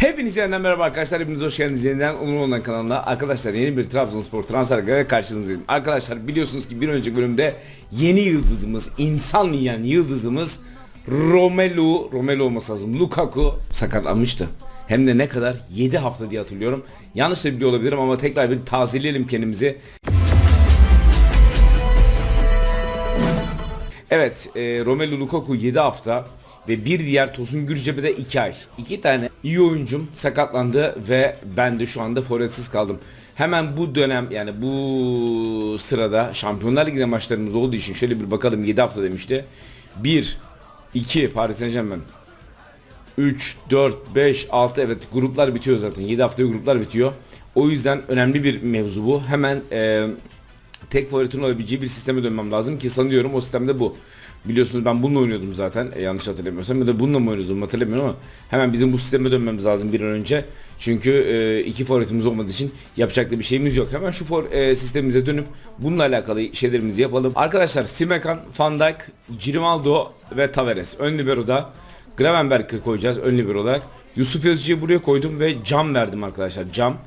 Hepinize yeniden merhaba arkadaşlar. Hepiniz hoş geldiniz yeniden Onur Ondan kanalına. Arkadaşlar yeni bir Trabzonspor transfer ile karşınızdayım. Arkadaşlar biliyorsunuz ki bir önceki bölümde yeni yıldızımız, insan yiyen yıldızımız Romelu, Romelu olması lazım. Lukaku sakatlanmıştı. Hem de ne kadar? 7 hafta diye hatırlıyorum. Yanlış da biliyor olabilirim ama tekrar bir tazeleyelim kendimizi. Evet, e, Romelu Lukaku 7 hafta ve bir diğer Tosun Gürcebe'de 2 ay. 2 tane iyi oyuncum sakatlandı ve ben de şu anda forvetsiz kaldım. Hemen bu dönem yani bu sırada Şampiyonlar Ligi maçlarımız olduğu için şöyle bir bakalım 7 hafta demişti. 1 2 Paris Saint-Germain 3, 4, 5, 6 evet gruplar bitiyor zaten. 7 haftaya gruplar bitiyor. O yüzden önemli bir mevzu bu. Hemen e, tek favoritin olabileceği bir sisteme dönmem lazım ki sanıyorum o sistemde bu. Biliyorsunuz ben bununla oynuyordum zaten e, yanlış hatırlamıyorsam ya da bununla mı oynuyordum hatırlamıyorum ama hemen bizim bu sisteme dönmemiz lazım bir an önce. Çünkü e, iki favoritimiz olmadığı için yapacak da bir şeyimiz yok. Hemen şu for, e, sistemimize dönüp bununla alakalı şeylerimizi yapalım. Arkadaşlar Simekan, Van Dijk, Grimaldo ve Tavares ön libero'da Gravenberg'ı koyacağız ön libero olarak. Yusuf Yazıcı'yı buraya koydum ve cam verdim arkadaşlar cam.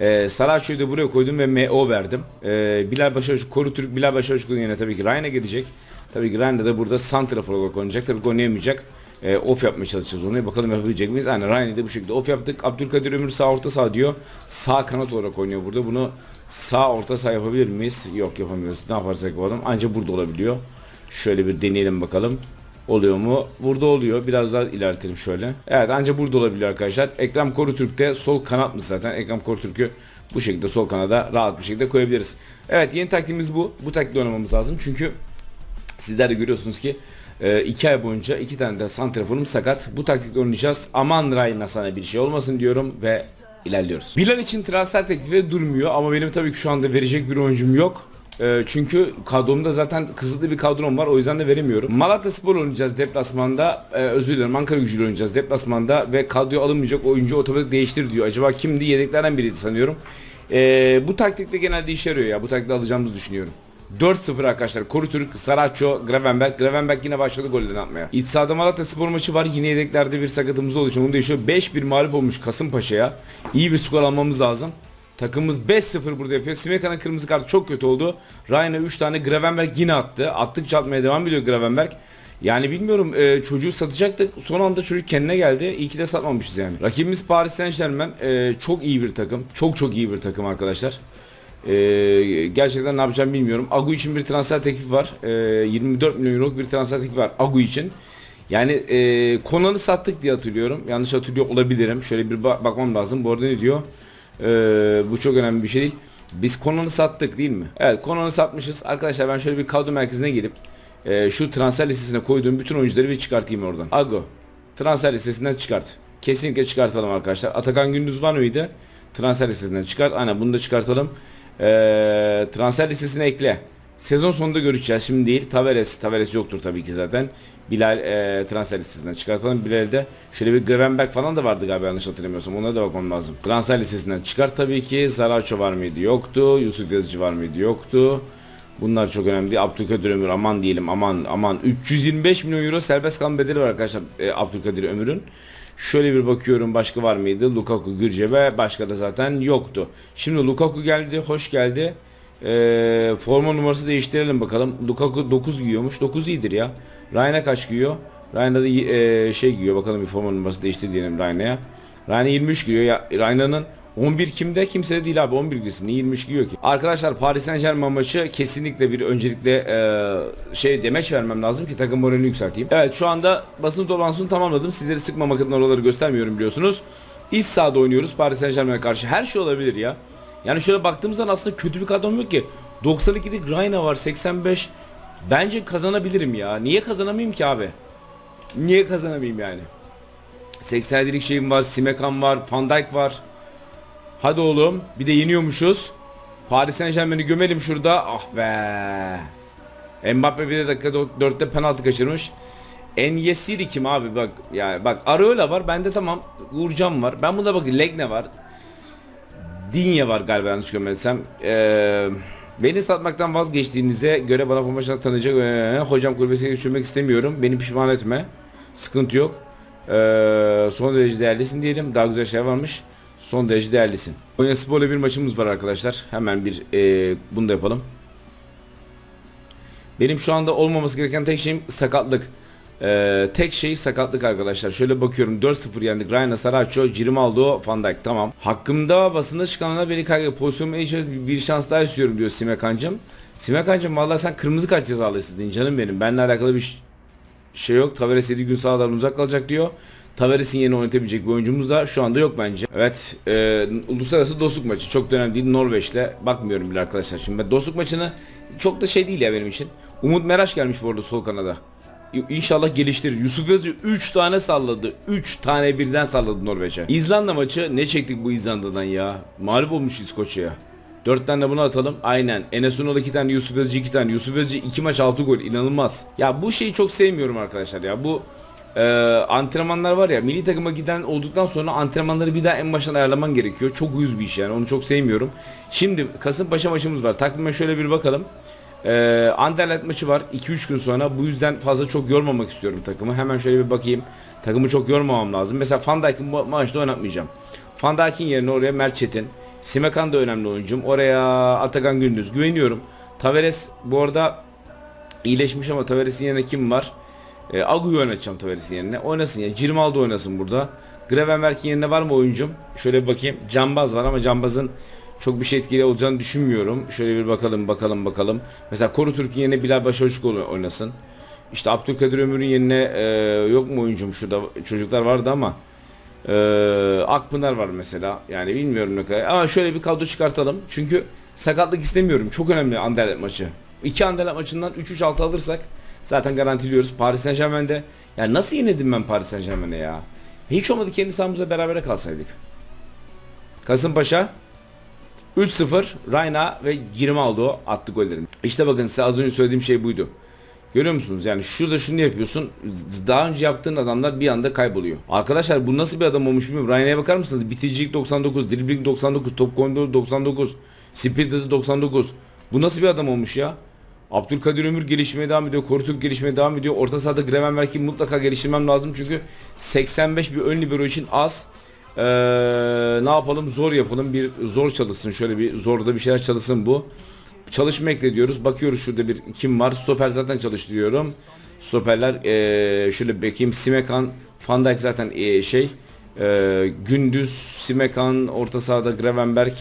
Ee, Saraço'yu da buraya koydum ve MO verdim. Ee, Bilal Başaroğlu, Koru Türk Bilal Başaroğlu'nun yerine tabii ki Ryan'a gelecek. Tabii ki Ryan de burada santrafor olarak oynayacak. Tabii ki oynayamayacak. Ee, off yapmaya çalışacağız onu. Bakalım yapabilecek miyiz? Aynen Ryan'ı da bu şekilde off yaptık. Abdülkadir Ömür sağ orta sağ diyor. Sağ kanat olarak oynuyor burada. Bunu sağ orta sağ yapabilir miyiz? Yok yapamıyoruz. Ne yaparsak yapalım. Ancak burada olabiliyor. Şöyle bir deneyelim bakalım. Oluyor mu? Burada oluyor. Biraz daha ilerletelim şöyle. Evet ancak burada olabiliyor arkadaşlar. Ekrem Korutürk'te sol kanat mı zaten? Ekrem Korutürk'ü bu şekilde sol kanada rahat bir şekilde koyabiliriz. Evet yeni taktiğimiz bu. Bu taktikle oynamamız lazım. Çünkü sizler de görüyorsunuz ki 2 ay boyunca iki tane de santraforum sakat. Bu taktikle oynayacağız. Aman Ryan sana bir şey olmasın diyorum ve ilerliyoruz. Bilal için transfer teklifi durmuyor ama benim tabii ki şu anda verecek bir oyuncum yok. Ee, çünkü kadromda zaten kısıtlı bir kadrom var o yüzden de veremiyorum. Malatya Spor oynayacağız deplasmanda. Ee, özür dilerim Ankara gücüyle oynayacağız deplasmanda ve kadroya alınmayacak oyuncu otomatik değiştir diyor. Acaba kimdi? Yedeklerden biriydi sanıyorum. Ee, bu taktikte genelde işe yarıyor ya. Bu taktikte alacağımızı düşünüyorum. 4-0 arkadaşlar. Korutürk, Saraço, Gravenberg. Gravenberg yine başladı gollerini atmaya. İç sahada Malatya Spor maçı var. Yine yedeklerde bir sakatımız olduğu için onu değişiyor. 5-1 mağlup olmuş Kasımpaşa'ya. İyi bir skor almamız lazım. Takımımız 5-0 burada yapıyor. Simeka'nın kırmızı kartı çok kötü oldu. Ryan'a 3 tane Gravenberg yine attı. Attıkça atmaya devam ediyor Gravenberg. Yani bilmiyorum e, çocuğu satacaktık. Son anda çocuk kendine geldi. İyi ki de satmamışız yani. Rakibimiz Paris Saint Germain. E, çok iyi bir takım. Çok çok iyi bir takım arkadaşlar. E, gerçekten ne yapacağım bilmiyorum. Agu için bir transfer teklifi var. E, 24 milyon euroluk bir transfer teklifi var Agu için. Yani e, Konan'ı sattık diye hatırlıyorum. Yanlış hatırlıyor olabilirim. Şöyle bir ba- bakmam lazım. Bu arada ne diyor? Ee, bu çok önemli bir şey değil. Biz Konan'ı sattık değil mi? Evet Konan'ı satmışız. Arkadaşlar ben şöyle bir kadro merkezine girip e, şu transfer listesine koyduğum bütün oyuncuları bir çıkartayım oradan. Ago. Transfer listesinden çıkart. Kesinlikle çıkartalım arkadaşlar. Atakan Gündüz var mıydı? Transfer listesinden çıkart. Aynen bunu da çıkartalım. Ee, transfer listesine ekle. Sezon sonunda görüşeceğiz. Şimdi değil. Tavares. Tavares yoktur tabii ki zaten. Bilal e, transfer listesinden çıkartalım. Bilal'de şöyle bir Gravenberg falan da vardı galiba yanlış hatırlamıyorsam. Ona da bakmam lazım. Transfer listesinden çıkar tabii ki. Zaraço var mıydı? Yoktu. Yusuf Yazıcı var mıydı? Yoktu. Bunlar çok önemli. Abdülkadir Ömür aman diyelim aman aman. 325 milyon euro serbest kalma bedeli var arkadaşlar e, Abdülkadir Ömür'ün. Şöyle bir bakıyorum başka var mıydı? Lukaku, Gürcebe başka da zaten yoktu. Şimdi Lukaku geldi. Hoş geldi. Ee, forma numarası değiştirelim bakalım. Lukaku 9 giyiyormuş. 9 iyidir ya. Ryan'a kaç giyiyor? Ryan'a da e, şey giyiyor. Bakalım bir forma numarası değiştir diyelim Ryan'a. Ryan'a 23 giyiyor. Ya Ryan'ın 11 kimde? Kimse değil abi 11 giysin. Niye 23 giyiyor ki? Arkadaşlar Paris Saint Germain maçı kesinlikle bir öncelikle e, şey demeç vermem lazım ki takım moralini yükselteyim. Evet şu anda basın toplantısını tamamladım. Sizleri sıkmamak adına oraları göstermiyorum biliyorsunuz. İç sahada oynuyoruz Paris Saint Germain'e karşı. Her şey olabilir ya. Yani şöyle baktığımız zaman aslında kötü bir kadrom yok ki. 92'lik Rayna var 85. Bence kazanabilirim ya. Niye kazanamayayım ki abi? Niye kazanamayayım yani? 87'lik şeyim var, Simekan var, Van Dijk var. Hadi oğlum bir de yeniyormuşuz. Paris Saint Germain'i gömelim şurada. Ah be. Mbappe bir dakika 4'te penaltı kaçırmış. Enyesiri kim abi bak yani bak Areola var bende tamam Uğurcan var ben bunda bakın Legne var Dinye var galiba yanlış görmediysem. Ee, beni satmaktan vazgeçtiğinize göre bana formasyon tanıyacak. Ee, hocam kulübesine düşürmek istemiyorum. Beni pişman etme. Sıkıntı yok. Ee, son derece değerlisin diyelim. Daha güzel şey varmış. Son derece değerlisin. Konya Spor'la bir maçımız var arkadaşlar. Hemen bir e, bunu da yapalım. Benim şu anda olmaması gereken tek şeyim sakatlık. Ee, tek şey sakatlık arkadaşlar. Şöyle bakıyorum 4-0 yendik. Ryan Saracho, Grimaldo, Van Dijk tamam. Hakkımda basında çıkanlar beni kaygı pozisyonumu için bir şans daha istiyorum diyor Simekancım. Simekancım vallahi sen kırmızı kart cezalı istedin canım benim. Benimle alakalı bir şey yok. Tavares 7 gün sahadan uzak kalacak diyor. Tavares'in yerine oynatabilecek bir oyuncumuz da şu anda yok bence. Evet, e, uluslararası dostluk maçı çok da önemli değil. Norveç'le bakmıyorum bile arkadaşlar. Şimdi ben dostluk maçını çok da şey değil ya benim için. Umut Meraş gelmiş bu arada sol kanada. İnşallah geliştirir. Yusuf Yazıcı 3 tane salladı. 3 tane birden salladı Norveç'e. İzlanda maçı ne çektik bu İzlanda'dan ya? Mağlup olmuş İskoçya'ya. 4 tane de bunu atalım. Aynen. Enes Ünal 2 tane, Yusuf Yazıcı 2 tane. Yusuf Yazıcı 2 maç 6 gol. İnanılmaz. Ya bu şeyi çok sevmiyorum arkadaşlar ya. Bu e, antrenmanlar var ya milli takıma giden olduktan sonra antrenmanları bir daha en baştan ayarlaman gerekiyor. Çok uyuz bir iş yani. Onu çok sevmiyorum. Şimdi Kasımpaşa maçımız var. Takvime şöyle bir bakalım. Ee, Anderlecht maçı var 2-3 gün sonra. Bu yüzden fazla çok yormamak istiyorum takımı. Hemen şöyle bir bakayım. Takımı çok yormamam lazım. Mesela Van Dijk'in bu maçta oynatmayacağım. Van Dijk'in yerine oraya Mert Çetin. Simekan da önemli oyuncum. Oraya Atakan Gündüz. Güveniyorum. Tavares bu arada iyileşmiş ama Tavares'in yerine kim var? E, Agu'yu oynatacağım Tavares'in yerine. Oynasın ya. Cirmaldo oynasın burada. Gravenberg'in yerine var mı oyuncum? Şöyle bir bakayım. Cambaz var ama Cambaz'ın çok bir şey etkili olacağını düşünmüyorum. Şöyle bir bakalım bakalım bakalım. Mesela Koru Türk'ün yerine Bilal Başavuçkoğlu oynasın. İşte Abdülkadir Ömür'ün yerine e, yok mu oyuncum şurada çocuklar vardı ama e, Akpınar var mesela. Yani bilmiyorum ne kadar. Ama şöyle bir kadro çıkartalım. Çünkü sakatlık istemiyorum. Çok önemli Anderlecht maçı. İki Anderlecht maçından 3-3-6 alırsak zaten garantiliyoruz. Paris Saint Germain'de yani nasıl yenildim ben Paris Saint Germain'e ya? Hiç olmadı kendi sahamızda berabere kalsaydık. Kasımpaşa 3-0 Rayna ve Grimaldo attı gollerini. İşte bakın size az önce söylediğim şey buydu. Görüyor musunuz? Yani şurada şunu yapıyorsun. Daha önce yaptığın adamlar bir anda kayboluyor. Arkadaşlar bu nasıl bir adam olmuş bilmiyorum. Ryan'a bakar mısınız? Bitiricilik 99, dribbling 99, top kontrolü 99, sprint hızı 99. Bu nasıl bir adam olmuş ya? Abdülkadir Ömür gelişmeye devam ediyor. Korutürk gelişmeye devam ediyor. Orta sahada Gravenberg'i mutlaka geliştirmem lazım. Çünkü 85 bir ön libero için az. Ee, ne yapalım? Zor yapalım. Bir zor çalışsın. Şöyle bir zorda bir şeyler çalışsın bu. Çalışma ekle diyoruz. Bakıyoruz şurada bir kim var. Stoper zaten çalıştırıyorum. Stoperler ee, şöyle bakayım. Simekan, Van zaten ee, şey ee, Gündüz, Simekan, orta sahada Gravenberg,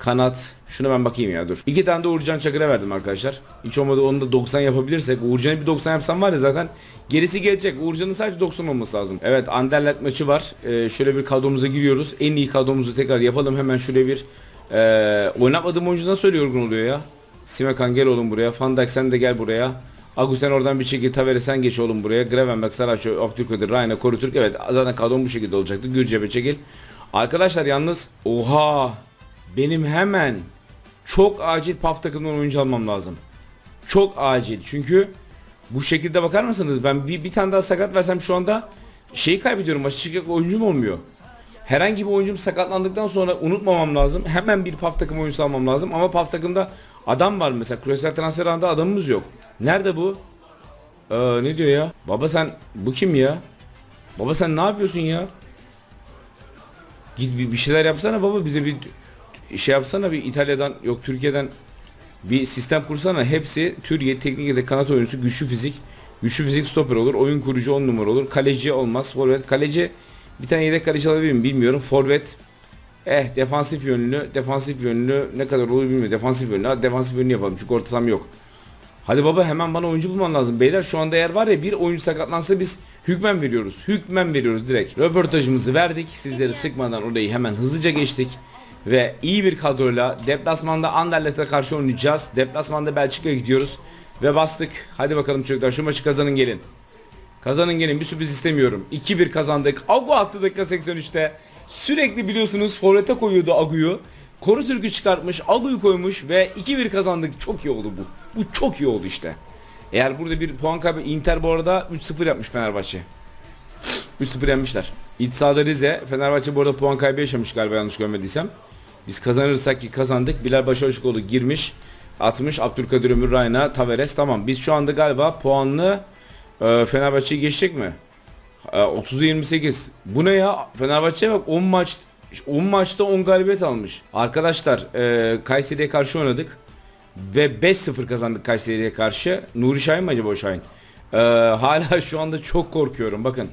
Kanat. Şuna ben bakayım ya dur. İki tane de Uğurcan Çakır'a verdim arkadaşlar. Hiç olmadı onu da 90 yapabilirsek. Uğurcan'ı bir 90 yapsam var ya zaten gerisi gelecek. Uğurcan'ın sadece 90 olması lazım. Evet Anderlecht maçı var. Ee, şöyle bir kadromuza giriyoruz. En iyi kadromuzu tekrar yapalım. Hemen şöyle bir ee, oynatmadığım oyuncu nasıl öyle yorgun oluyor ya? Simekan gel oğlum buraya. Van Dijk sen de gel buraya. Agu sen oradan bir şekilde Tavere sen geç oğlum buraya. Gravenberg, Saraço, Abdülkadir, Rayna, Korutürk. Evet zaten kadrom bu şekilde olacaktı. Gürcebe çekil. Arkadaşlar yalnız oha benim hemen çok acil PAF takımından oyuncu almam lazım. Çok acil. Çünkü bu şekilde bakar mısınız? Ben bir, bir tane daha sakat versem şu anda şeyi kaybediyorum. Maçı çıkacak oyuncum olmuyor. Herhangi bir oyuncum sakatlandıktan sonra unutmamam lazım. Hemen bir PAF takım oyuncusu almam lazım. Ama PAF takımda adam var mesela. Küresel transfer anda adamımız yok. Nerede bu? Ee, ne diyor ya? Baba sen bu kim ya? Baba sen ne yapıyorsun ya? Git bir şeyler yapsana baba bize bir şey yapsana bir İtalya'dan yok Türkiye'den bir sistem kursana. Hepsi Türkiye teknik yedek kanat oyuncusu güçlü fizik. Güçlü fizik stoper olur. Oyun kurucu 10 numara olur. Kaleci olmaz. Forvet. Kaleci bir tane yedek kaleci alabilir miyim bilmiyorum. Forvet eh defansif yönlü. Defansif yönlü ne kadar olur bilmiyorum. Defansif yönlü. Hadi defansif yönlü yapalım. Çünkü orta saham yok. Hadi baba hemen bana oyuncu bulman lazım. Beyler şu anda eğer var ya bir oyuncu sakatlansa biz hükmen veriyoruz. Hükmen veriyoruz direkt. Röportajımızı verdik. Sizleri sıkmadan orayı hemen hızlıca geçtik. Ve iyi bir kadroyla deplasmanda Anderlecht'e karşı oynayacağız. Deplasmanda Belçika'ya gidiyoruz. Ve bastık. Hadi bakalım çocuklar şu maçı kazanın gelin. Kazanın gelin bir sürpriz istemiyorum. 2-1 kazandık. Agu attı dakika 83'te. Sürekli biliyorsunuz forvete koyuyordu Agu'yu. Koru Türk'ü çıkartmış, Agu'yu koymuş ve 2-1 kazandık. Çok iyi oldu bu. Bu çok iyi oldu işte. Eğer burada bir puan kaybı Inter bu arada 3-0 yapmış Fenerbahçe. 3-0 yenmişler. İç sahada Rize, Fenerbahçe bu arada puan kaybı yaşamış galiba yanlış görmediysem. Biz kazanırsak ki kazandık. Bilal Başaşkoğlu girmiş. 60 Abdülkadir Ömür Rayna Tavares tamam. Biz şu anda galiba puanlı e, Fenerbahçe'yi geçecek mi? Ee, 30'a 28. Bu ne ya? Fenerbahçe'ye bak 10 maç 10 maçta 10 galibiyet almış. Arkadaşlar e, Kayseri'ye karşı oynadık. Ve 5-0 kazandık Kayseri'ye karşı. Nuri Şahin mi acaba o Şahin? Ee, hala şu anda çok korkuyorum. Bakın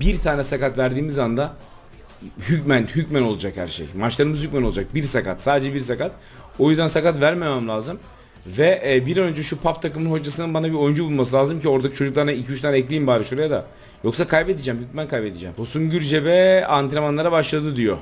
bir tane sakat verdiğimiz anda hükmen hükmen olacak her şey. Maçlarımız hükmen olacak. Bir sakat. Sadece bir sakat. O yüzden sakat vermemem lazım. Ve e, bir an önce şu PAP takımının hocasının bana bir oyuncu bulması lazım ki oradaki çocuklarına 2-3 tane ekleyeyim bari şuraya da. Yoksa kaybedeceğim. Hükmen kaybedeceğim. Tosun Gürcebe antrenmanlara başladı diyor.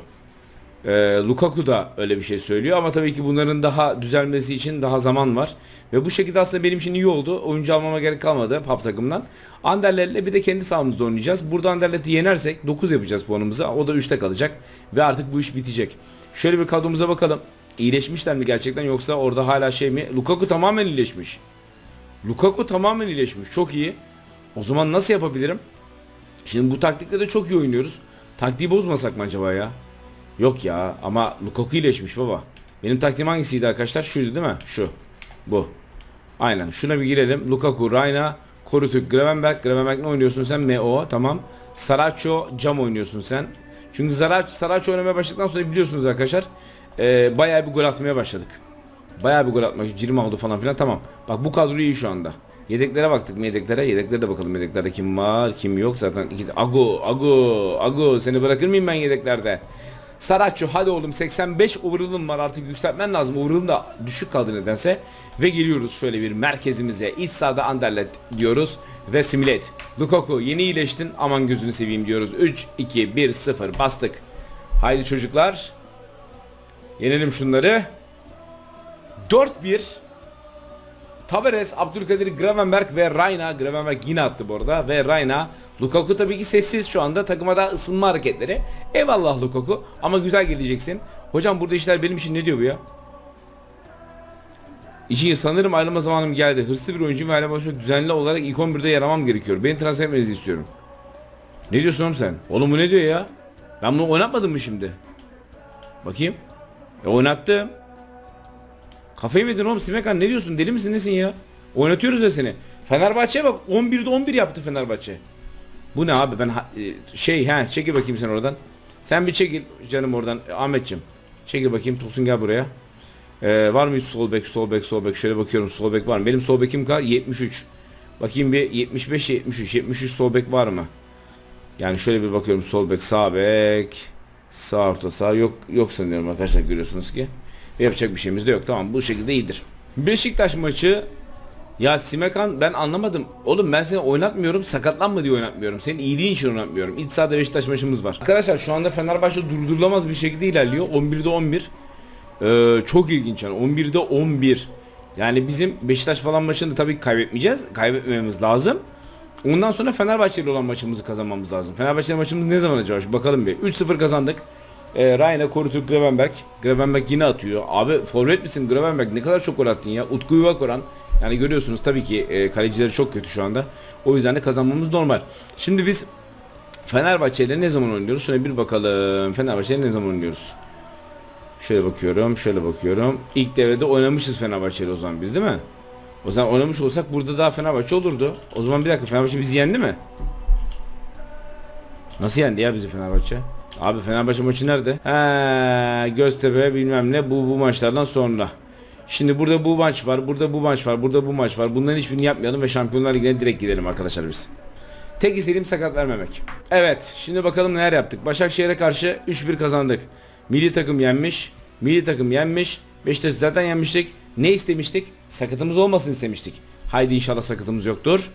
E, Lukaku da öyle bir şey söylüyor ama tabii ki bunların daha düzelmesi için daha zaman var. Ve bu şekilde aslında benim için iyi oldu. Oyuncu almama gerek kalmadı PAP takımdan. Anderlet'le bir de kendi sahamızda oynayacağız. Burada Anderlet'i yenersek 9 yapacağız puanımızı. O da 3'te kalacak. Ve artık bu iş bitecek. Şöyle bir kadromuza bakalım. İyileşmişler mi gerçekten yoksa orada hala şey mi? Lukaku tamamen iyileşmiş. Lukaku tamamen iyileşmiş. Çok iyi. O zaman nasıl yapabilirim? Şimdi bu taktikle de çok iyi oynuyoruz. Taktiği bozmasak mı acaba ya? Yok ya ama Lukaku iyileşmiş baba. Benim taktiğim hangisiydi arkadaşlar? Şuydu değil mi? Şu. Bu. Aynen. Şuna bir girelim. Lukaku, Rayna, Korutuk, Gravenberg. Gravenberg ne oynuyorsun sen? MO. Tamam. Saracho, Cam oynuyorsun sen. Çünkü Saracho, oynamaya başladıktan sonra biliyorsunuz arkadaşlar. E, bayağı bir gol atmaya başladık. Bayağı bir gol atmak. Cirim oldu falan filan. Tamam. Bak bu kadro iyi şu anda. Yedeklere baktık mı yedeklere? Yedeklere de bakalım yedeklerde kim var kim yok. Zaten Ago, Ago, Ago seni bırakır mıyım ben yedeklerde? Saraço hadi oğlum 85 overall'ım var artık yükseltmen lazım. Overall'ın da düşük kaldı nedense. Ve geliyoruz şöyle bir merkezimize. İç sahada Anderlet diyoruz. Ve Similet. Lukaku yeni iyileştin aman gözünü seveyim diyoruz. 3, 2, 1, 0 bastık. Haydi çocuklar. Yenelim şunları. 4-1. Taberes, Abdülkadir Gravenberg ve Rayna. Gravenberg yine attı bu arada. Ve Rayna. Lukaku tabii ki sessiz şu anda. Takıma da ısınma hareketleri. Eyvallah Lukaku. Ama güzel geleceksin. Hocam burada işler benim için ne diyor bu ya? İçin sanırım ayrılma zamanım geldi. Hırslı bir oyuncuyum ve başka düzenli olarak ilk 11'de yer almam gerekiyor. Beni transfer etmenizi istiyorum. Ne diyorsun oğlum sen? Oğlum bu ne diyor ya? Ben bunu oynatmadım mı şimdi? Bakayım. E oynattım. Kafayı mı yedin oğlum Simekan ne diyorsun deli misin nesin ya? Oynatıyoruz ya seni. Fenerbahçe'ye bak 11'de 11 yaptı Fenerbahçe. Bu ne abi ben e, şey ha çekil bakayım sen oradan. Sen bir çekil canım oradan Ahmetçim. Çekil bakayım Tosun gel buraya. Ee, var mı hiç sol bek sol bek sol bek şöyle bakıyorum sol bek var mı? Benim sol bekim kaç? 73. Bakayım bir 75 73 73 sol bek var mı? Yani şöyle bir bakıyorum sol bek sağ bek sağ orta sağ yok yok sanıyorum arkadaşlar görüyorsunuz ki. Yapacak bir şeyimiz de yok. Tamam bu şekilde iyidir. Beşiktaş maçı ya Simekan ben anlamadım. Oğlum ben seni oynatmıyorum sakatlanma diye oynatmıyorum. Senin iyiliğin için oynatmıyorum. İç sahada Beşiktaş maçımız var. Arkadaşlar şu anda Fenerbahçe durdurulamaz bir şekilde ilerliyor. 11'de 11. Ee, çok ilginç yani 11'de 11. Yani bizim Beşiktaş falan maçını tabii kaybetmeyeceğiz. Kaybetmememiz lazım. Ondan sonra Fenerbahçe ile olan maçımızı kazanmamız lazım. Fenerbahçe maçımız ne zaman acaba? Bakalım bir. 3-0 kazandık. E, Rayna, Korutuk, Gravenberg. Gravenberg yine atıyor. Abi forvet misin Gravenberg? Ne kadar çok gol attın ya. Utku Yuvakoran. Yani görüyorsunuz tabii ki e, kalecileri çok kötü şu anda. O yüzden de kazanmamız normal. Şimdi biz Fenerbahçe ile ne zaman oynuyoruz? Şöyle bir bakalım. Fenerbahçe ile ne zaman oynuyoruz? Şöyle bakıyorum, şöyle bakıyorum. İlk devrede oynamışız Fenerbahçe ile o zaman biz değil mi? O zaman oynamış olsak burada daha Fenerbahçe olurdu. O zaman bir dakika Fenerbahçe bizi yendi mi? Nasıl yendi ya bizi Fenerbahçe? Abi Fenerbahçe maçı nerede? He, Göztepe bilmem ne bu bu maçlardan sonra. Şimdi burada bu maç var, burada bu maç var, burada bu maç var. Bunların hiçbirini yapmayalım ve Şampiyonlar Ligi'ne direkt gidelim arkadaşlar biz. Tek istediğim sakat vermemek. Evet, şimdi bakalım neler yaptık. Başakşehir'e karşı 3-1 kazandık. Milli takım yenmiş, milli takım yenmiş. Beşiktaş zaten yenmiştik. Ne istemiştik? Sakatımız olmasın istemiştik. Haydi inşallah sakatımız yoktur.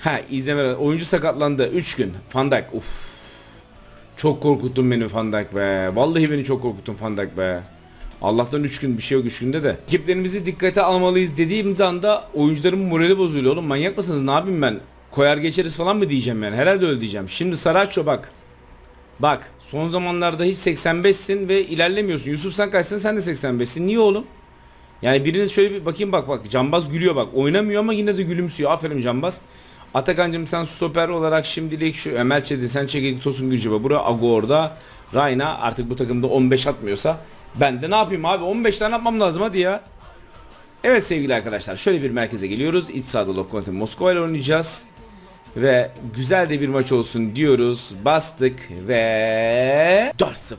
Ha izleme oyuncu sakatlandı 3 gün. Van Dijk uf. Çok korkuttun beni Van Dijk be. Vallahi beni çok korkuttun Van Dijk be. Allah'tan 3 gün bir şey yok 3 günde de. Ekiplerimizi dikkate almalıyız dediğimiz anda oyuncularımın morali bozuluyor oğlum. Manyak mısınız? Ne yapayım ben? Koyar geçeriz falan mı diyeceğim yani? Herhalde öyle diyeceğim. Şimdi Saraço bak. Bak son zamanlarda hiç 85'sin ve ilerlemiyorsun. Yusuf sen kaçsın sen de 85'sin. Niye oğlum? Yani biriniz şöyle bir bakayım bak bak Cambaz gülüyor bak. Oynamıyor ama yine de gülümsüyor. Aferin Cambaz. Atakan'cım sen stoper olarak şimdilik şu Ömer Çetin sen çekildi Tosun Gülcübe. Bura Ago orada. Rayna artık bu takımda 15 atmıyorsa ben de ne yapayım abi 15 tane atmam lazım hadi ya. Evet sevgili arkadaşlar şöyle bir merkeze geliyoruz. İç sahada Lokomotiv Moskova ile oynayacağız. Ve güzel de bir maç olsun diyoruz. Bastık ve 4-0.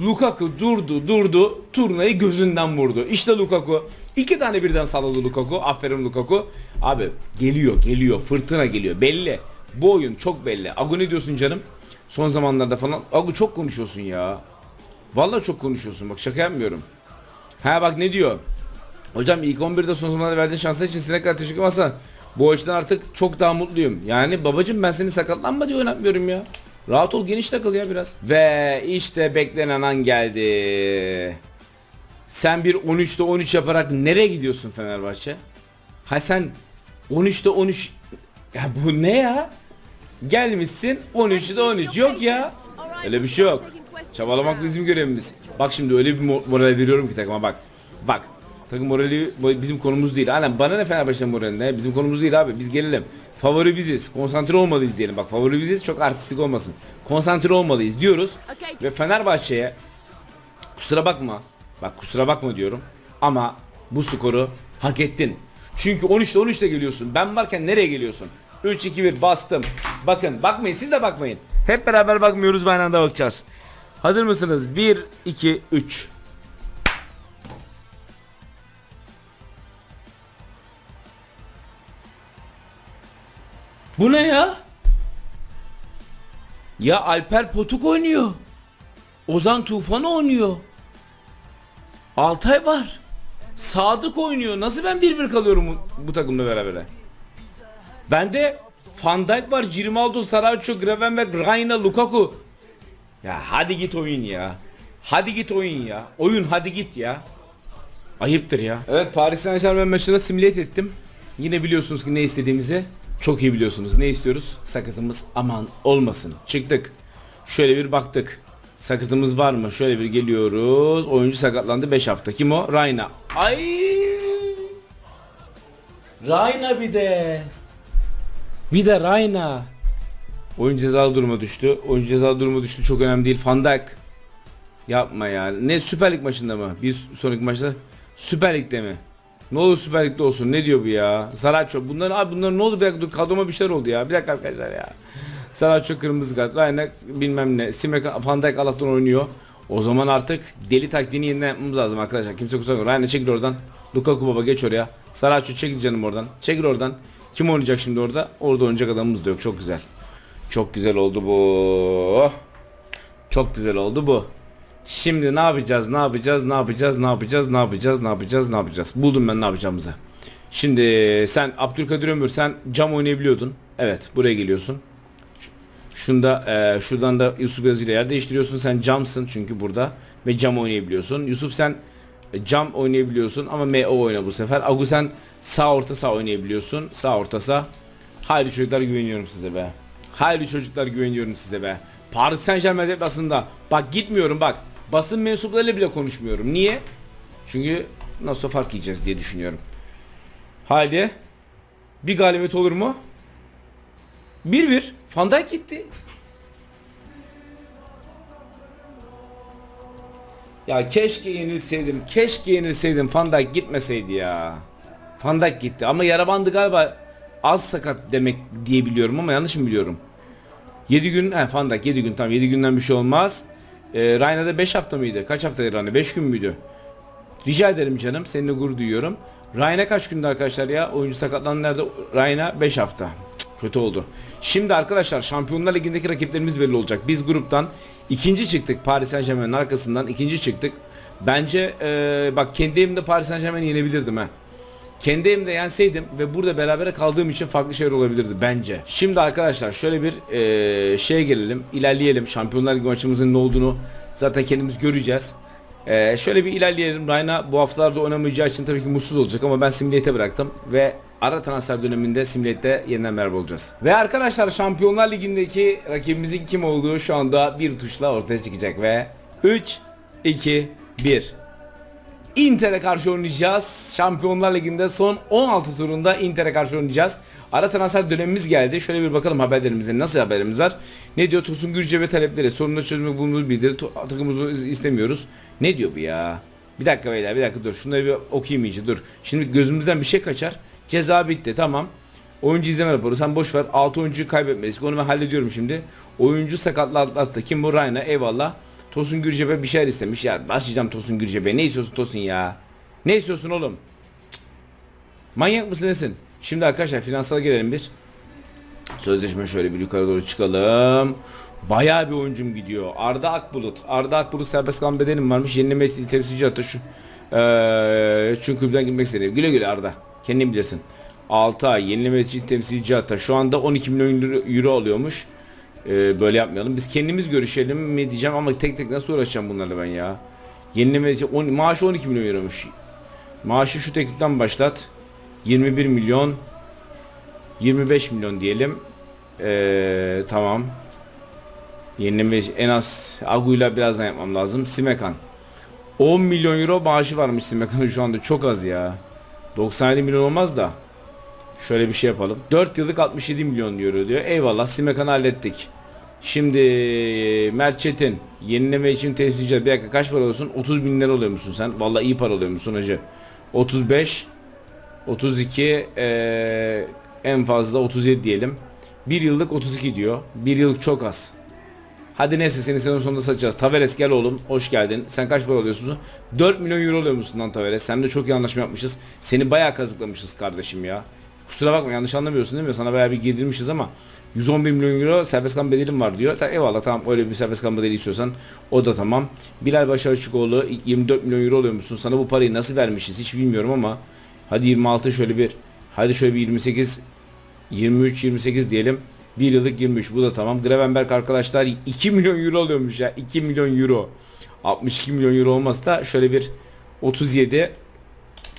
Lukaku durdu durdu turnayı gözünden vurdu. İşte Lukaku. iki tane birden salladı Lukaku. Aferin Lukaku. Abi geliyor geliyor fırtına geliyor belli. Bu oyun çok belli. Agu ne diyorsun canım? Son zamanlarda falan. Agu çok konuşuyorsun ya. Vallahi çok konuşuyorsun bak şaka yapmıyorum. Ha bak ne diyor? Hocam ilk 11'de son zamanlarda verdiğin şanslar için size kadar teşekkür ederim. Bu açıdan artık çok daha mutluyum. Yani babacım ben seni sakatlanma diye oynatmıyorum ya. Rahat ol geniş takıl ya biraz. Ve işte beklenen an geldi. Sen bir 13'te 13 yaparak nereye gidiyorsun Fenerbahçe? Ha sen 13'te 13 ya bu ne ya? Gelmişsin 13'te 13 yok ya. Öyle bir şey yok. Çabalamak bizim görevimiz. Bak şimdi öyle bir mo- moral veriyorum ki takıma bak. Bak. Takım morali bizim konumuz değil. Aynen bana ne Fenerbahçe'nin morali ne? Bizim konumuz değil abi. Biz gelelim. Favori biziz. Konsantre olmalıyız diyelim. Bak favori biziz. Çok artistik olmasın. Konsantre olmalıyız diyoruz. Ve Fenerbahçe'ye kusura bakma. Bak kusura bakma diyorum. Ama bu skoru hak ettin. Çünkü 13'te 13'te geliyorsun. Ben varken nereye geliyorsun? 3 2 1 bastım. Bakın bakmayın siz de bakmayın. Hep beraber bakmıyoruz ve aynı anda bakacağız. Hazır mısınız? 1 Bu ne ya? Ya Alper Potuk oynuyor. Ozan Tufan oynuyor. Altay var. Sadık oynuyor. Nasıl ben bir bir kalıyorum bu, bu takımla beraber? Bende Van Dijk var, Grimaldo, Saracho, Gravenberg, Rayna, Lukaku. Ya hadi git oyun ya. Hadi git oyun ya. Oyun hadi git ya. Ayıptır ya. Evet Paris Saint Germain maçına simület ettim. Yine biliyorsunuz ki ne istediğimizi. Çok iyi biliyorsunuz. Ne istiyoruz? Sakatımız aman olmasın. Çıktık. Şöyle bir baktık. Sakatımız var mı? Şöyle bir geliyoruz. Oyuncu sakatlandı 5 hafta. Kim o? Rayna. Ay! Rayna bir de. Bir de Rayna. Oyun cezalı duruma düştü. Oyun cezalı duruma düştü. Çok önemli değil. Van Dijk. Yapma ya. Ne Süper Lig maçında mı? Bir sonraki maçta Süper Lig'de mi? Ne olur Süper Lig'de olsun. Ne diyor bu ya? Saraço. Bunlar abi bunlar ne oldu? Bir dakika dur. Kadroma bir şeyler oldu ya. Bir dakika arkadaşlar ya. Saraço kırmızı kart. Rayna bilmem ne. Simek Van Dijk Allah'tan oynuyor. O zaman artık deli taktiğini yeniden yapmamız lazım arkadaşlar. Kimse kusura bakma. Rayna çekil oradan. Lukaku baba geç oraya. Saraço çekil canım oradan. Çekil oradan. Kim oynayacak şimdi orada? Orada oynayacak adamımız da yok. Çok güzel. Çok güzel oldu bu. Çok güzel oldu bu. Şimdi ne yapacağız? Ne yapacağız? Ne yapacağız? Ne yapacağız? Ne yapacağız? Ne yapacağız? Ne yapacağız? Buldum ben ne yapacağımızı. Şimdi sen Abdülkadir Ömür sen cam oynayabiliyordun. Evet, buraya geliyorsun. Şunda e, şuradan da Yusuf Yazıcı ile yer değiştiriyorsun. Sen camsın çünkü burada ve cam oynayabiliyorsun. Yusuf sen e, cam oynayabiliyorsun ama MO oyna bu sefer. Agu sen sağ orta sağ oynayabiliyorsun. Sağ orta sağ. Haydi çocuklar güveniyorum size be. Haydi çocuklar güveniyorum size be. Paris Saint Germain deplasında bak gitmiyorum bak. Basın mensuplarıyla bile konuşmuyorum. Niye? Çünkü nasıl fark yiyeceğiz diye düşünüyorum. Haydi. Bir galibiyet olur mu? 1-1. Van Dijk gitti. Ya keşke yenilseydim. Keşke yenilseydim. Van Dijk gitmeseydi ya. Van Dijk gitti ama yara bandı galiba az sakat demek diye biliyorum ama yanlış mı biliyorum? 7 gün, he Van Dijk 7 gün tamam 7 günden bir şey olmaz. Ee, Ryana'da 5 hafta mıydı? Kaç haftaydı Ryan? 5 gün müydü? Rica ederim canım. Seninle gurur duyuyorum. Ryan'a kaç gündü arkadaşlar ya? Oyuncu sakatlandı nerede? Ryan'a 5 hafta. Kötü oldu. Şimdi arkadaşlar Şampiyonlar Ligi'ndeki rakiplerimiz belli olacak. Biz gruptan ikinci çıktık. Paris Saint Germain'in arkasından ikinci çıktık. Bence ee, bak kendi evimde Paris Saint Germain'i yenebilirdim ha. Kendi evimde yenseydim ve burada berabere kaldığım için farklı şeyler olabilirdi bence. Şimdi arkadaşlar şöyle bir eee şeye gelelim. ilerleyelim. Şampiyonlar Ligi maçımızın ne olduğunu zaten kendimiz göreceğiz. Eee, şöyle bir ilerleyelim. Rayna bu haftalarda oynamayacağı için tabii ki mutsuz olacak ama ben Simulate'e bıraktım ve ara transfer döneminde Simulate'de yeniden merhaba olacağız. Ve arkadaşlar Şampiyonlar Ligi'ndeki rakibimizin kim olduğu şu anda bir tuşla ortaya çıkacak ve 3 2 1 Inter'e karşı oynayacağız. Şampiyonlar Ligi'nde son 16 turunda Inter'e karşı oynayacağız. Ara transfer dönemimiz geldi. Şöyle bir bakalım haberlerimize. Nasıl haberimiz var? Ne diyor? Tosun Gürce ve talepleri. Sorunları çözmek bulunduğu bildirir. To- Takımımızı istemiyoruz. Ne diyor bu ya? Bir dakika beyler bir dakika dur. Şunları bir okuyayım iyice dur. Şimdi gözümüzden bir şey kaçar. Ceza bitti tamam. Oyuncu izleme raporu. Sen boş ver. 6 oyuncuyu kaybetmeyiz. Onu ben hallediyorum şimdi. Oyuncu sakatlı atlattı. Kim bu? Rayna. Eyvallah. Tosun Gürcep'e bir şeyler istemiş. Ya başlayacağım Tosun Gürcep'e. Ne istiyorsun Tosun ya? Ne istiyorsun oğlum? Cık. Manyak mısın nesin? Şimdi arkadaşlar finansala gelelim bir. Sözleşme şöyle bir yukarı doğru çıkalım. Bayağı bir oyuncum gidiyor. Arda Akbulut. Arda Akbulut serbest kalan bedenim varmış. Yenileme temsilci hatta şu. Ee, çünkü kulüpten gitmek istedim. Güle güle Arda. Kendin bilirsin. 6 ay yenileme temsilci hatta. Şu anda 12 milyon euro alıyormuş. Ee, böyle yapmayalım. Biz kendimiz görüşelim mi diyeceğim ama tek tek nasıl uğraşacağım bunlarla ben ya. Yenileme için on, maaşı 12 milyon euromuş. Maaşı şu tekliften başlat. 21 milyon 25 milyon diyelim. Ee, tamam. Yenileme en az Agu'yla birazdan yapmam lazım. Simekan. 10 milyon euro maaşı varmış Simekan'ın şu anda çok az ya. 97 milyon olmaz da. Şöyle bir şey yapalım. 4 yıllık 67 milyon euro diyor. Eyvallah Simekan'ı hallettik. Şimdi Mert yenileme için temsilci bir dakika kaç para alıyorsun? 30 bin lira alıyor musun sen? Vallahi iyi para alıyor musun hacı? 35 32 eee, en fazla 37 diyelim. 1 yıllık 32 diyor. 1 yıllık çok az. Hadi neyse seni sezon sonunda satacağız. Tavares gel oğlum. Hoş geldin. Sen kaç para alıyorsun? 4 milyon euro alıyor musun lan Tavares? Sen de çok iyi anlaşma yapmışız. Seni bayağı kazıklamışız kardeşim ya. Kusura bakma yanlış anlamıyorsun değil mi? Sana bayağı bir girdirmişiz ama 111 milyon euro serbest kalan bedelim var diyor. Ta, eyvallah tamam öyle bir serbest kalan bedeli istiyorsan o da tamam. Bilal Başarçıkoğlu 24 milyon euro alıyor musun? Sana bu parayı nasıl vermişiz hiç bilmiyorum ama hadi 26 şöyle bir hadi şöyle bir 28 23 28 diyelim. 1 yıllık 23 bu da tamam. Gravenberg arkadaşlar 2 milyon euro alıyormuş ya. 2 milyon euro. 62 milyon euro olmazsa şöyle bir 37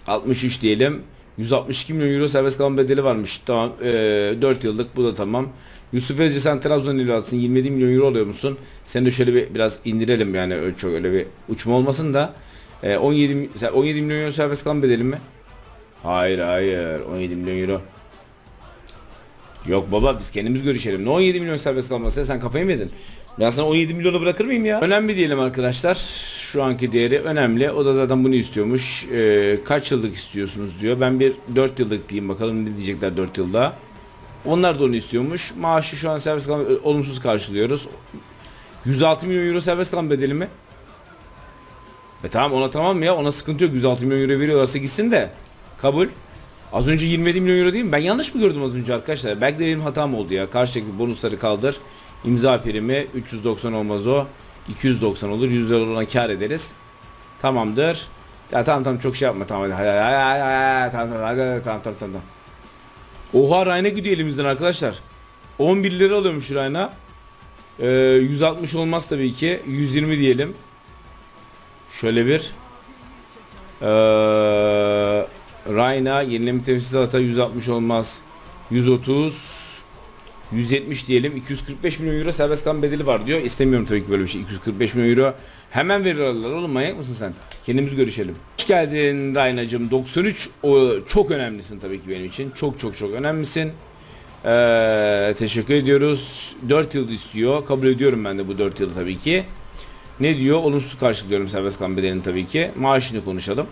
63 diyelim. 162 milyon euro serbest kalan bedeli varmış. Tamam. Ee, 4 yıllık bu da tamam. Yusuf Ezci sen Trabzon evladısın 27 milyon euro alıyor musun? Sen de şöyle bir biraz indirelim yani öyle çok öyle bir uçma olmasın da. Ee, 17 sen 17 milyon euro serbest kalan bedeli mi? Hayır hayır 17 milyon euro. Yok baba biz kendimiz görüşelim. Ne 17 milyon serbest kalması sen kafayı mı yedin? Ben sana 17 milyonu bırakır mıyım ya? Önemli diyelim arkadaşlar. Şu anki değeri önemli. O da zaten bunu istiyormuş. Ee, kaç yıllık istiyorsunuz diyor. Ben bir 4 yıllık diyeyim bakalım ne diyecekler 4 yılda. Onlar da onu istiyormuş. Maaşı şu an serbest kalan e, olumsuz karşılıyoruz. 106 milyon euro serbest kalan bedeli mi? E tamam ona tamam ya ona sıkıntı yok 106 milyon euro veriyorlarsa gitsin de kabul. Az önce 27 milyon euro değil mi? Ben yanlış mı gördüm az önce arkadaşlar? Belki de benim hatam oldu ya. Karşıdaki bonusları kaldır. İmza primi 390 olmaz o. 290 olur. 100 lira ona kar ederiz. Tamamdır. Ya tamam tamam çok şey yapma tamam hadi hadi hadi hadi, tamam tamam hadi, tamam tamam tamam. Oha Rayna gidiyor elimizden arkadaşlar. 11 lira alıyormuş Rayna. Ee, 160 olmaz tabii ki. 120 diyelim. Şöyle bir. Eee Rayna yenileme temsilcisi 160 olmaz. 130 170 diyelim 245 milyon euro serbest kalan bedeli var diyor. İstemiyorum tabii ki böyle bir şey. 245 milyon euro hemen veriyorlar oğlum manyak mısın sen? Kendimiz görüşelim. Hoş geldin Raynacığım. 93 o, çok önemlisin tabii ki benim için. Çok çok çok önemlisin. Ee, teşekkür ediyoruz. 4 yıl istiyor. Kabul ediyorum ben de bu 4 yılı tabii ki. Ne diyor? Olumsuz karşılıyorum serbest kalan bedelini tabii ki. Maaşını konuşalım.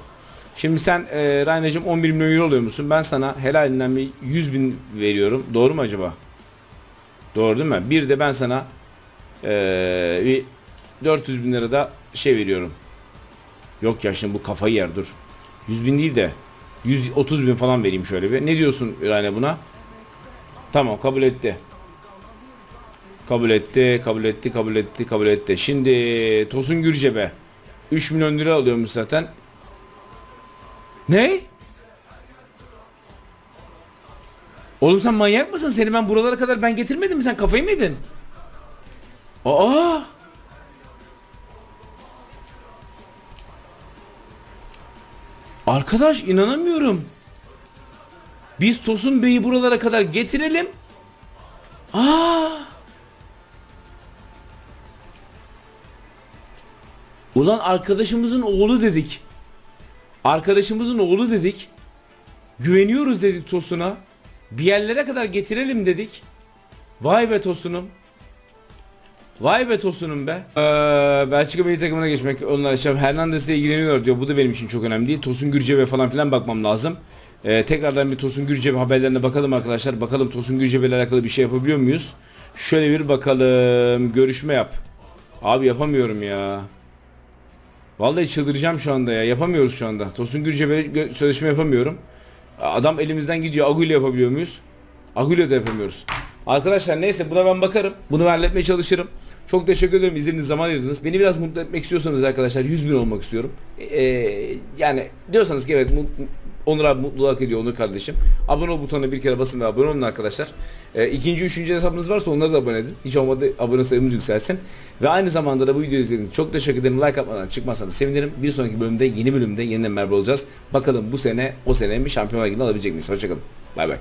Şimdi sen e, Raynacığım 11 milyon euro alıyor musun? Ben sana helalinden bir 100 bin veriyorum. Doğru mu acaba? Doğru değil mi? Bir de ben sana e, bir 400 bin lira da şey veriyorum. Yok ya şimdi bu kafayı yer dur. 100 bin değil de 130 bin falan vereyim şöyle bir. Ne diyorsun Rayna buna? Tamam kabul etti. Kabul etti, kabul etti, kabul etti, kabul etti. Şimdi Tosun Gürcebe 3 milyon lira alıyormuş zaten. Ne? Oğlum sen manyak mısın? Seni ben buralara kadar ben getirmedim mi? Sen kafayı mı yedin? Aa! Arkadaş inanamıyorum. Biz Tosun Bey'i buralara kadar getirelim. Aa! Ulan arkadaşımızın oğlu dedik. Arkadaşımızın oğlu dedik. Güveniyoruz dedik Tosun'a. Bir yerlere kadar getirelim dedik. Vay be Tosun'um. Vay be Tosun'um be. Ee, Belçika milli takımına geçmek onlar için Hernandez ile ilgileniyor diyor. Bu da benim için çok önemli değil. Tosun Gürcebe falan filan bakmam lazım. Ee, tekrardan bir Tosun Gürcebe haberlerine bakalım arkadaşlar. Bakalım Tosun Gürcebe ile alakalı bir şey yapabiliyor muyuz? Şöyle bir bakalım. Görüşme yap. Abi yapamıyorum ya. Vallahi çıldıracağım şu anda ya. Yapamıyoruz şu anda. Tosun Gürcebe sözleşme yapamıyorum. Adam elimizden gidiyor. Agu ile yapabiliyor muyuz? Agu ile de yapamıyoruz. Arkadaşlar neyse buna ben bakarım. Bunu halletmeye çalışırım. Çok teşekkür ederim izlediğiniz zaman ayırdınız. Beni biraz mutlu etmek istiyorsanız arkadaşlar 100 bin olmak istiyorum. Ee, yani diyorsanız ki evet mu- Onur abi mutluluk hak ediyor Onur kardeşim. Abone ol butonuna bir kere basın ve abone olun arkadaşlar. Ee, ikinci, üçüncü hesabınız varsa onları da abone edin. Hiç olmadı abone sayımız yükselsin. Ve aynı zamanda da bu videoyu izlediğiniz çok teşekkür ederim. Like atmadan çıkmazsanız sevinirim. Bir sonraki bölümde yeni bölümde yeniden merhaba olacağız. Bakalım bu sene o sene mi Şampiyonlar Ligi'ni alabilecek miyiz? Hoşçakalın. Bay bay.